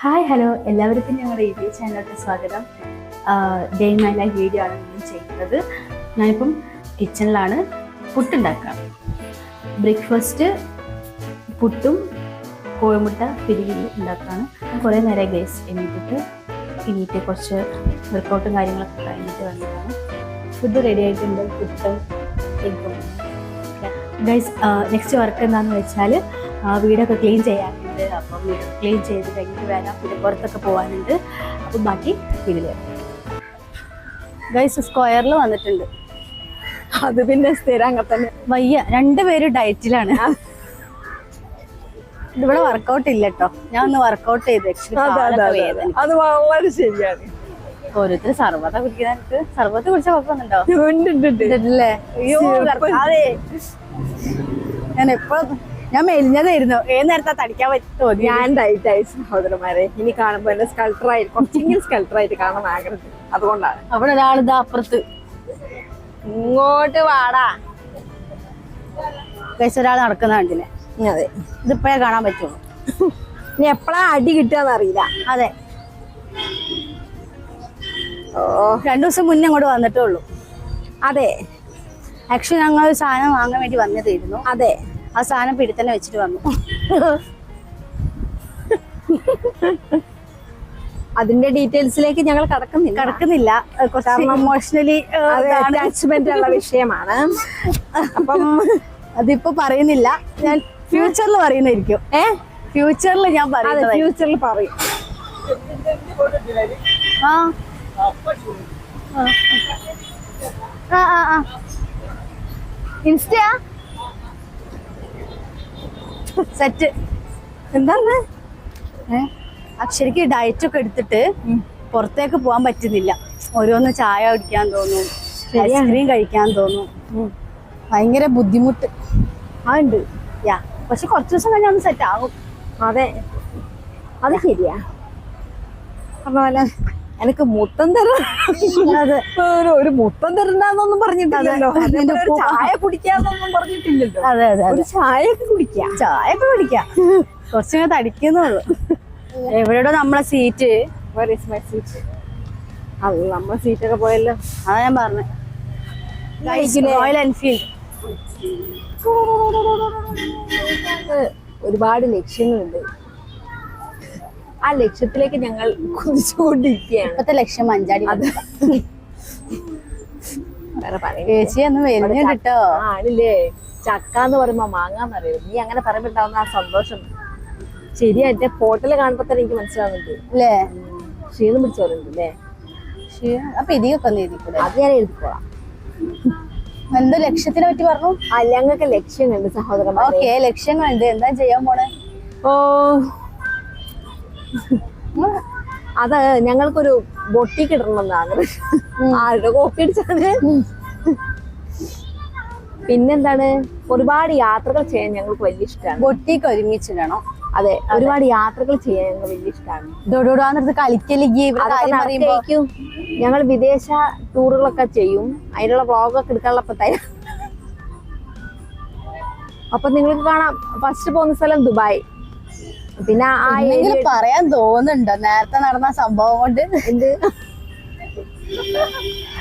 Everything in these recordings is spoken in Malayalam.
ഹായ് ഹലോ എല്ലാവർക്കും ഞങ്ങളുടെ യൂട്യൂബ് ചാനലിലോട്ട് സ്വാഗതം. ഡേ മൈ ലൈഫ് വീഡിയോ ആണ് ഞാൻ ചെയ്യുന്നത്. ഞാനിപ്പം കിച്ചണിലാണ് പുട്ടുണ്ടാക്കുക ബ്രേക്ക്ഫാസ്റ്റ് പുട്ടും കോഴിമുട്ട പിരികിരി ഉണ്ടാക്കുകയാണ്. കുറേ നേരം ഗൈസ് എണീറ്റിട്ട് എണീറ്റ് കുറച്ച് വർക്കൗട്ടും കാര്യങ്ങളൊക്കെ കഴിഞ്ഞിട്ട് വന്നതാണ്. ഫുഡ് റെഡി ആയിട്ടുണ്ട്. പുട്ടും എഗ്ഗും ഗൈസ് നെക്സ്റ്റ് വർക്ക് എന്താണെന്ന് വെച്ചാൽ വീടൊക്കെ ക്ലീൻ ചെയ്യാനുണ്ട് അപ്പം ക്ലീൻ ചെയ്ത് കഴിഞ്ഞിട്ട് വരാം പിന്നെ പുറത്തൊക്കെ പോകാനുണ്ട് അപ്പം ബാക്കി ഇതിൽ ഗൈസ് സ്ക്വയറിൽ വന്നിട്ടുണ്ട്. അത് പിന്നെ സ്ഥിരം അങ്ങനെ തന്നെ. വയ്യ രണ്ടുപേരും ഡയറ്റിലാണ് ഇവിടെ വർക്കൗട്ട് ഇല്ല കേട്ടോ ഞാൻ ഒന്ന് വർക്കൗട്ട് ചെയ്ത് അതെ, വളരെ ശരിയാണ്. ഓരോരുത്തർ സർവത കുടിക്കുന്നത് സർവത്ത് കുടിച്ച കുഴപ്പമൊന്നുണ്ടോ ഉണ്ട്, ഉണ്ട്, ഉണ്ട്. ഞാൻ എപ്പോ ഞാൻ മെലിഞ്ഞതായിരുന്നു. ഏത് നേരത്തെ തടിക്കാൻ പറ്റുമോ ഞാൻ ഡയറ്റ് ആയി സഹോദരന്മാരെ. ഇനി കാണുമ്പോ എന്നെ സ്കൾട്ടർ ആയിട്ട് കുറച്ചെങ്കിലും സ്കൾട്ടർ ആയിട്ട് കാണാൻ ആഗ്രഹം. അതുകൊണ്ടാണ്. അവിടെ ഒരാളിതാ അപ്പുറത്ത്. ഇങ്ങോട്ട് വാടാ. ഒരാൾ നടക്കുന്ന കണ്ടില്ലേ? അതെ. ഇതിപ്പോഴേ കാണാൻ പറ്റുള്ളൂ. ഇനി എപ്പോഴാ അടി കിട്ടുക അറിയില്ല. അതെ. ഓ. രണ്ടു ദിവസം മുന്നേ അങ്ങോട്ട് വന്നിട്ടേ ഉള്ളൂ. അതെ. ആക്ച്വലി ഞങ്ങൾ ഒരു സാധനം വാങ്ങാൻ വേണ്ടി വന്നതായിരുന്നു. അതെ. ആ സാധനം പിടിത്തന്നെ വെച്ചിട്ട് വന്നു. അതിന്റെ ഡീറ്റെയിൽസിലേക്ക് ഞങ്ങൾ കടക്കുന്നില്ല. കടക്കുന്നില്ല. കുറച്ച് ഇമോഷണലി അറ്റാച്ച്മെന്റ് ഉള്ള വിഷയമാണ്. അപ്പം അതിപ്പോ പറയുന്നില്ല. ഞാൻ ഫ്യൂച്ചറിൽ പറയുന്നതായിരിക്കും. ഏ? ഫ്യൂച്ചറിൽ ഞാൻ പറയുന്നത് ഫ്യൂച്ചറിൽ പറയും. ഇൻസ്റ്റാ ആ ആ ആ. ഇൻസ്റ്റയാ? സെറ്റ് എന്താണ് അക്ഷരക്ക് ഡയറ്റ് ഒക്കെ എടുത്തിട്ട് പുറത്തേക്ക് പോകാൻ പറ്റുന്നില്ല. ഓരോന്ന് ചായ കുടിക്കാൻ തോന്നും ഐസ്ക്രീം കഴിക്കാൻ തോന്നും. ഭയങ്കര ബുദ്ധിമുട്ട്. ആ ഉണ്ട്. യാ പക്ഷെ കുറച്ച് ദിവസം കഴിഞ്ഞാൽ ഒന്ന് സെറ്റ് ആകും അതെ. അത് ശരിയാ. പറഞ്ഞ പോലെ എനിക്ക് മുത്തം തരാം ഒരു ഒരു മുത്തം തരണ്ടെന്നൊന്നും പറഞ്ഞിട്ടില്ലല്ലോ. ചായ കുടിക്കാന്നൊന്നും പറഞ്ഞിട്ടില്ലല്ലോ. അതെ അതെ ഒരു ചായ ഒക്കെ കുടിക്കാം. ചായ ഒക്കെ കുടിക്കാം. കുറച്ചിങ്ങനെ തടിക്കുന്നുള്ളൂ. എവിടെയോ നമ്മളെ സീറ്റ് my seat? അത് നമ്മളെ സീറ്റൊക്കെ പോയല്ലോ. അതാ ഞാൻ പറഞ്ഞത്? റോയൽ എൻഫീൽഡ് ഒരുപാട് ലക്ഷ്യങ്ങളുണ്ട്. ആ ലക്ഷ്യത്തിലേക്ക് ഞങ്ങൾ കുതിച്ചുകൊണ്ടിരിക്കുകയാണ്. ഇപ്പത്തെ ലക്ഷ്യം അഞ്ചാടി വേറെ ചേച്ചി ഒന്ന് കേട്ടോ. ആണില്ലേ ചക്ക എന്ന് പറയുമ്പോ മാങ്ങാന്നറിയോ? നീ അങ്ങനെ പറയുമ്പോ ഉണ്ടാവുന്ന ആ സന്തോഷം. ശരിയാ എന്റെ ഫോട്ടോയിൽ കാണുമ്പോ തന്നെ എനിക്ക് മനസ്സിലാവുന്നുണ്ട്. അല്ലേ? ക്ഷീണം പിടിച്ചു അല്ലേ? അപ്പൊ ഇതിയൊക്കെ ഒന്ന് എഴുതിക്കൂടെ? അത് ഞാൻ എഴുതിക്കോളാം. എന്തോ ലക്ഷ്യത്തിനെ പറ്റി പറഞ്ഞു? ആ ഞങ്ങൾക്ക് ലക്ഷ്യങ്ങളുണ്ട് സഹോദരൻ ഓക്കെ ലക്ഷ്യങ്ങളുണ്ട്. എന്താ ചെയ്യാൻ പോണേ? ഓ അത് ഞങ്ങൾക്കൊരു ബൊട്ടിക്ക് ഇടണമെന്നാണ്. ആരുടെ കോപ്പി അടിച്ചാണ്. പിന്നെന്താണ്? ഒരുപാട് യാത്രകൾ ചെയ്യാൻ ഞങ്ങൾക്ക് വലിയ ഇഷ്ടമാണ് ബൊട്ടിക്ക് ഒരുമിച്ചിടണം അതെ ഒരുപാട് യാത്രകൾ ചെയ്യാൻ ഞങ്ങൾ വലിയ ഇഷ്ടമാണ് ഡോഡോടാന്നിടത്ത് കളിക്കലിക്ക് ഞങ്ങൾ വിദേശ ടൂറുകളൊക്കെ ചെയ്യും. അതിനുള്ള വ്ളോഗൊക്കെ എടുക്കാനുള്ള തയ്യാ അപ്പൊ നിങ്ങൾക്ക് കാണാം. ഫസ്റ്റ് പോകുന്ന സ്ഥലം ദുബായ്. പിന്നെ ആ ഏരിയ പറയാൻ തോന്നുന്നുണ്ടോ? നേരത്തെ നടന്ന സംഭവം കൊണ്ട്? എന്ത്?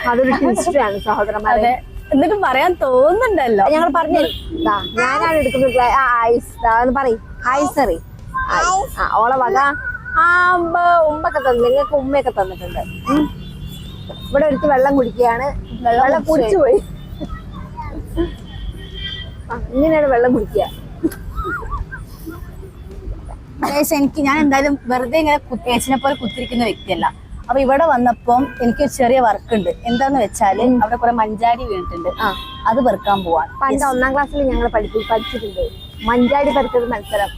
അതൊരു ട്വിസ്റ്റാണ് സഹോദരന്മാരെ. എന്നിട്ട് പറയാൻ തോന്നുന്നുണ്ടല്ലോ. ഞങ്ങൾ പറഞ്ഞു ഞാനാണ് എടുക്കുന്നത് ഐസ്. പറയും. ഓളെ വക. ആ ഉമ്മ ഉമ്മൊക്കെ തന്നു നിങ്ങൾക്ക് ഉമ്മയൊക്കെ തന്നിട്ടുണ്ട്. ഇവിടെ ഒരുത്ത് വെള്ളം കുടിക്കുകയാണ്. വെള്ളം കുടിച്ചു പോയി. ഇങ്ങനെയാണ് വെള്ളം കുടിക്കുക. Guys, എനിക്ക് ഞാൻ എന്തായാലും വെറുതെ ഇങ്ങനെ ഏച്ചിനെ പോലെ കുത്തിരിക്കുന്ന വ്യക്തിയല്ല. അപ്പൊ ഇവിടെ വന്നപ്പം എനിക്ക് ചെറിയ വർക്ക് ഉണ്ട്. എന്താന്ന് വെച്ചാൽ അവിടെ കുറെ മഞ്ചാടി വീണിട്ടുണ്ട്. അത് പെറുക്കാൻ പോവാണ്. പണ്ട് ഒന്നാം ക്ലാസ്സിൽ ഞങ്ങൾ പഠിപ്പി പഠിച്ചിട്ടുണ്ട്. മഞ്ചാടി പറിക്കൽ മത്സരം.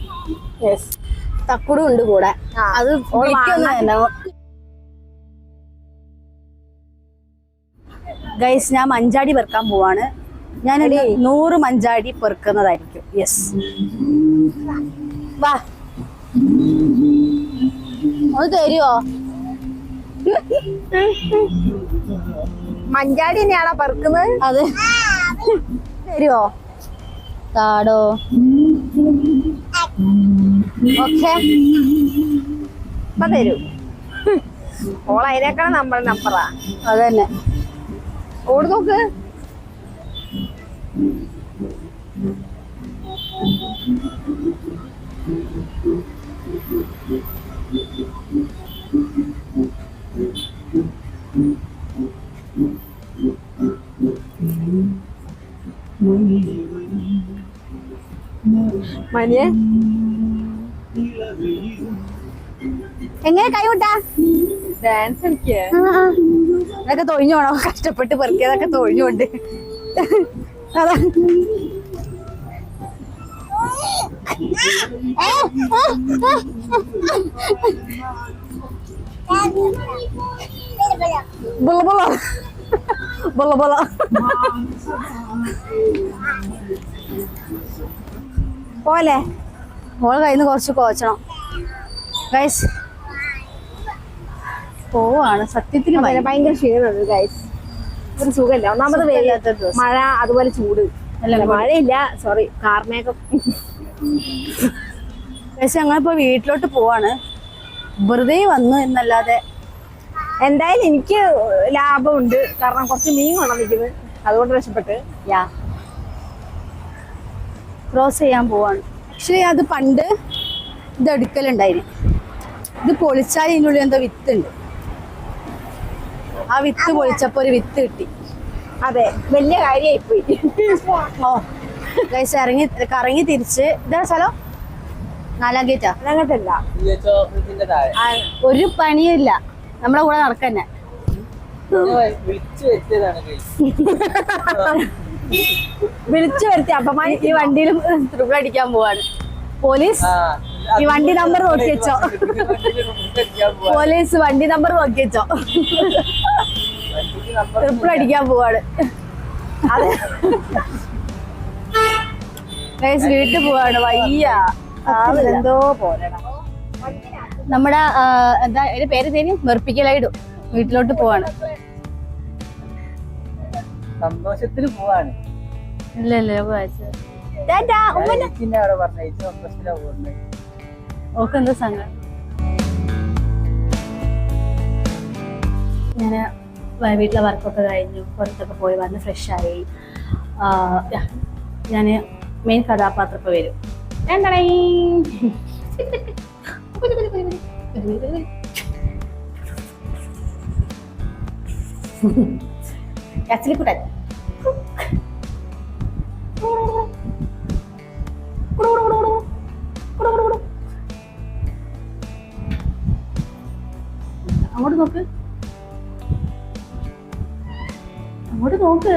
തക്കുടും ഉണ്ട് കൂടെ. അത് ഗൈസ് ഞാൻ മഞ്ചാടി പെറുക്കാൻ പോവാണ്. ഞാൻ നൂറ് മഞ്ചാടി പെറുക്കുന്നതായിരിക്കും. യെസ് വാ. ഒന്ന് തരുവോ? മഞ്ചാടി തന്നെയാണോ പറക്കുന്നത്? അതെ. തരുവോ? താടോ. ഓക്കെ. അപ്പൊ തരും. ഓൾ അതിനേക്കാണ് നമ്മൾ നമ്പറാ അതന്നെ. ഓട് നോക്ക്. മനിയെ? എങ്ങനെ കൈവിട്ടാ? ഡാൻസ് അതൊക്കെ അതൊക്കെ തൊഴിഞ്ഞോണോ കഷ്ടപ്പെട്ട് പെറുക്കിയതൊക്കെ തൊഴിഞ്ഞുണ്ട് അതാ. ബുള്ള ബുള്ള Bola-bola. പോലെ മോൾ കയ്യിൽ നിന്ന് കുറച്ച് കോച്ചണം ഗൈസ് പോവാണ്. സത്യത്തിൽ ഭയങ്കര ക്ഷീണമുണ്ട് ഗൈസ് ഒരു സുഖമില്ല. ഒന്നാമത് ദിവസം. മഴ അതുപോലെ ചൂട്. അല്ല. മഴയില്ല. സോറി കാർമേഘം പക്ഷെ ഞങ്ങളിപ്പോ വീട്ടിലോട്ട് പോവാണ്. വെറുതെ വന്നു എന്നല്ലാതെ എന്തായാലും എനിക്ക് ലാഭമുണ്ട് കാരണം കുറച്ച് മീൻ കൊണ്ടുവന്നിരിക്കുന്നത് അതുകൊണ്ട് രക്ഷപ്പെട്ട് യാ ക്രോസ് ചെയ്യാൻ പോവാണ് ആക്ച്വലി അത് പണ്ട് ഇത് എടുക്കലുണ്ടായിരുന്നു ഇത് പൊളിച്ചാൽ ഇതിനുള്ളിൽ എന്തോ വിത്ത് ഉണ്ട് ആ വിത്ത് പൊളിച്ചപ്പോ ഒരു വിത്ത് കിട്ടി അതെ വലിയ കാര്യമായി പോയി ഓ ഗൈസ് ഇറങ്ങി കറങ്ങി തിരിച്ച് ഇതാ സ്ഥലം നാലാം ഗേറ്റാ ഒരു പണിയില്ല നമ്മുടെ കൂടെ നടക്കന്നെ. വിളിച്ചു വരുത്തി. അപ്പമാ ഈ വണ്ടിയിലും ത്രിപിൾ അടിക്കാൻ പോവാണ്. പോലീസ് ഈ വണ്ടി നമ്പർ നോക്കി വെച്ചോ. പോലീസ് വണ്ടി നമ്പർ നോക്കി വെച്ചോ. ത്രിപ്പിൾ ട്രിപ്പിൾ അടിക്കാൻ പോവാണ്. വീട്ടിൽ പോവാണ്. വയ്യ. എന്തോ പോലെടാ നമ്മുടെ എന്താ അതിന്റെ പേര് തരും വെറുപ്പിക്കലായിടും വീട്ടിലോട്ട് പോവാണ്. സന്തോഷത്തിന് പോവാണ്. ഇല്ല ഓക്ക് എന്താ ഞാൻ വീട്ടിലെ വർക്കൊക്കെ കഴിഞ്ഞു പുറത്തൊക്കെ പോയി വന്ന് ഫ്രഷ് ഫ്രഷായി ഞാൻ മെയിൻ കഥാപാത്രം വരും. എന്താണ് കച്ചിലിക്കുട്ടൻ അങ്ങോട്ട് നോക്ക്. അങ്ങോട്ട് നോക്ക്.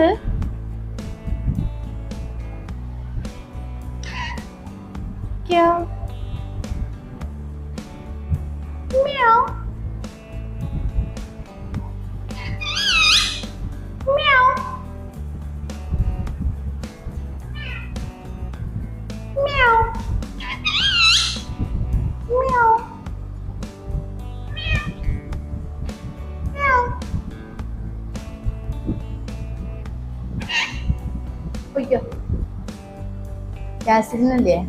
കാസിലിനല്ലേ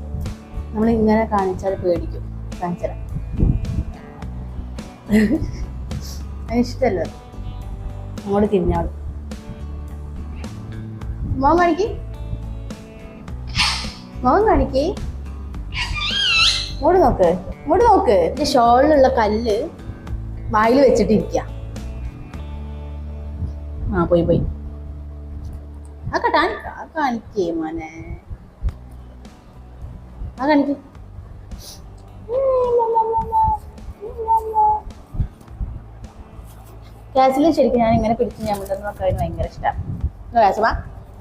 നമ്മൾ ഇങ്ങനെ കാണിച്ചാൽ പേടിക്കും. കാണിച്ചാൽ ഇഷ്ടല്ലോ. അങ്ങോട്ട് തിരിഞ്ഞാളും. മോൻ കാണിക്ക്. മോൻ കാണിക്ക്. ഇങ്ങോട്ട് നോക്ക്. ഇങ്ങോട്ട് നോക്ക്. എന്റെ ഷോളിലുള്ള കല്ല് വായിൽ വെച്ചിട്ടിരിക്ക. ആ പോയി പോയി. ആ ആ കാണിക്കേ മോനെ. ആ കാണിക്ക്. ക്ലാസ്സിൽ ശരിക്കും ഞാൻ ഇങ്ങനെ പിടിച്ച് ഞാൻ മുണ്ടെന്ന് നോക്കാൻ ഭയങ്കര ഇഷ്ടമാണ് ക്ലാസ്സുമാ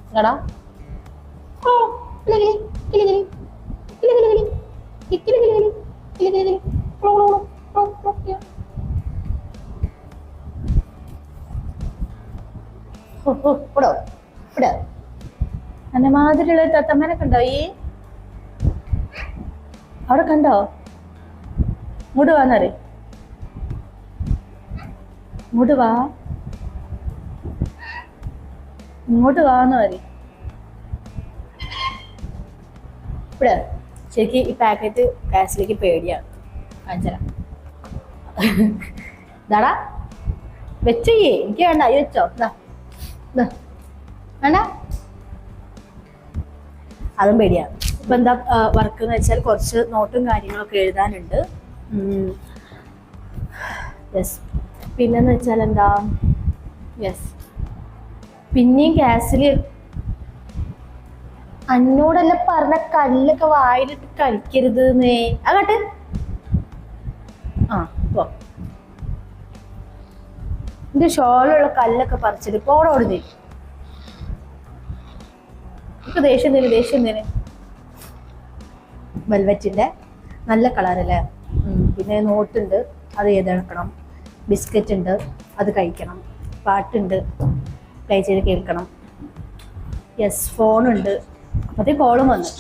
ഇങ്ങടാ. ഇവിടെ? ഇവിടെ. എന്നെ മാതിരിയുള്ള തത്തമ്മനെ കണ്ടോ ഈ? അവിടെ കണ്ടോ? ഇങ്ങോട്ട് വാന്നറി ഇങ്ങോട്ട് വാ. ഇങ്ങോട്ട് വാന്ന് പറ ഇവിടെ. ശരിക്കും ഈ പാക്കറ്റ് കാശിലേക്ക് പേടിയാണ് അഞ്ചര ഇതാടാ. വെച്ചോയ്യേ എനിക്ക് വേണ്ട. അയ്യോ വെച്ചോ. ഇതാ ഇതാ വേണ്ട? അതും പേടിയാണ് ഇപ്പൊ എന്താ വർക്ക് എന്ന് വെച്ചാൽ കുറച്ച് നോട്ടും കാര്യങ്ങളൊക്കെ എഴുതാനുണ്ട്. യെസ് പിന്നെന്ന് വെച്ചാൽ എന്താ? യെസ് പിന്നെയും ഗ്യാസിൽ അന്നോടെല്ലാം പറഞ്ഞ കല്ലൊക്കെ വായിലിട്ട് കളിക്കരുത് എന്നേ അങ്ങോട്ട്. ആ പോ. എന്റെ ഷോളുള്ള കല്ലൊക്കെ പറിച്ചിട്ട് പോടോടുന്നേ വെൽവെറ്റിന്റെ നല്ല കളറല്ലേ? പിന്നെ നോട്ടുണ്ട്. അത് എഴുതണം ബിസ്ക്കറ്റ് ഉണ്ട് അത് കഴിക്കണം. പാട്ടുണ്ട്. പ്ലേ ചെയ്ത് കേൾക്കണം. യെസ് ഫോണുണ്ട് അപ്പത്തേ കോളും വന്നു.